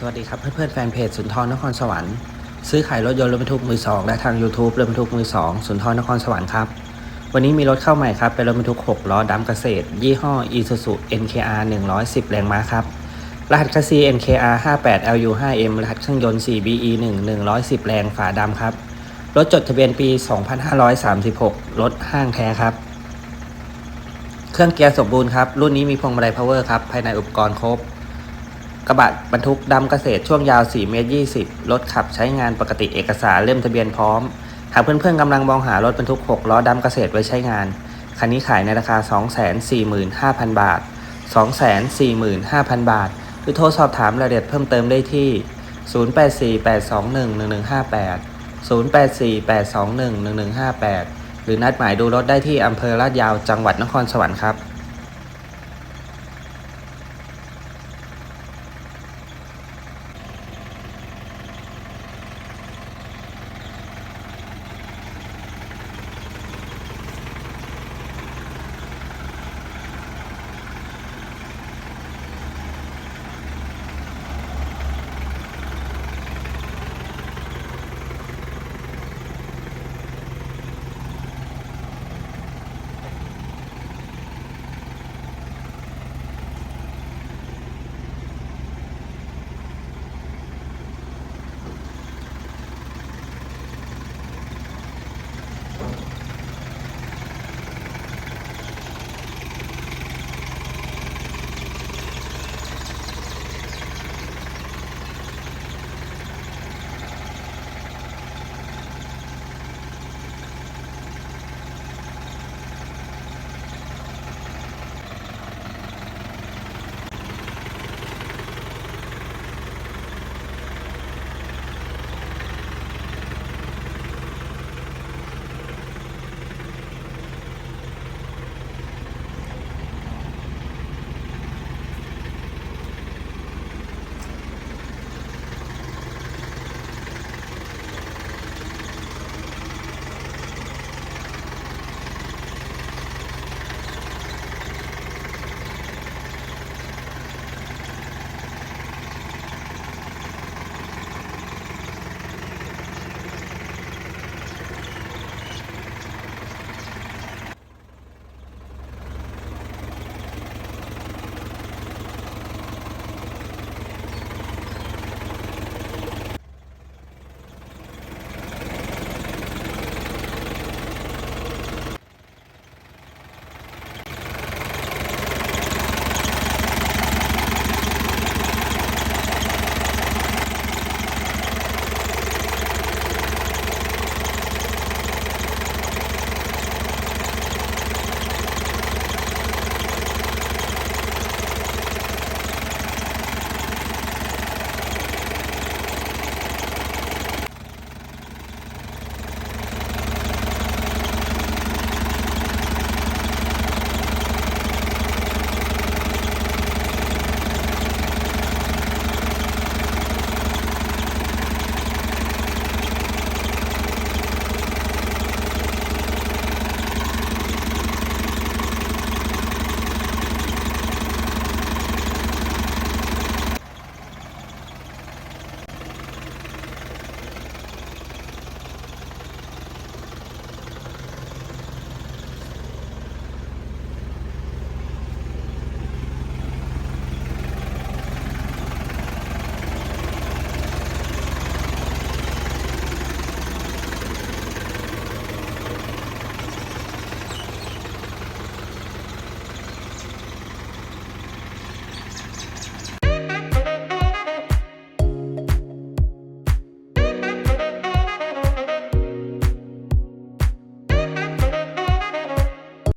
สวัสดีครับเพื่อนๆแฟนเพจสุนทรนครสวรรค์ซื้อขายรถยนต์รถบรรทุกมือสองและทาง YouTube รถบรรทุกมือสองสุนทรนครสวรรค์ครับ วันนี้มีรถเข้าใหม่ครับ เป็นรถบรรทุก 6 ล้อดำเกษตร ยี่ห้อ Isuzu NKR 110 แรงม้าครับ รหัสคัสซี NKR 58 LU 5M รหัสเครื่องยนต์ 4BE 1 110 แรงฝาดำครับ รถจดทะเบียนปี 2536 รถห้างแท้ครับ เครื่องเกียร์สมบูรณ์ครับ รุ่นนี้มีพวงมาลัยพาวเวอร์ครับ ภายในอุปกรณ์ครบ กระบะบรรทุกดำเกษตรช่วงยาว 4 เมตร 20 รถขับใช้งานปกติเอกสารเล่มทะเบียนพร้อม หากเพื่อนๆกำลังมองหารถบรรทุก 6 ล้อดำเกษตรไว้ใช้งาน คันนี้ขายในราคา 245,000 บาท 245,000 บาท หรือโทรสอบถามรายละเอียดเพิ่มเติมได้ที่ 0848211158 0848211158 หรือนัดหมายดูรถได้ที่อำเภอลาดยาวจังหวัดนครสวรรค์ครับ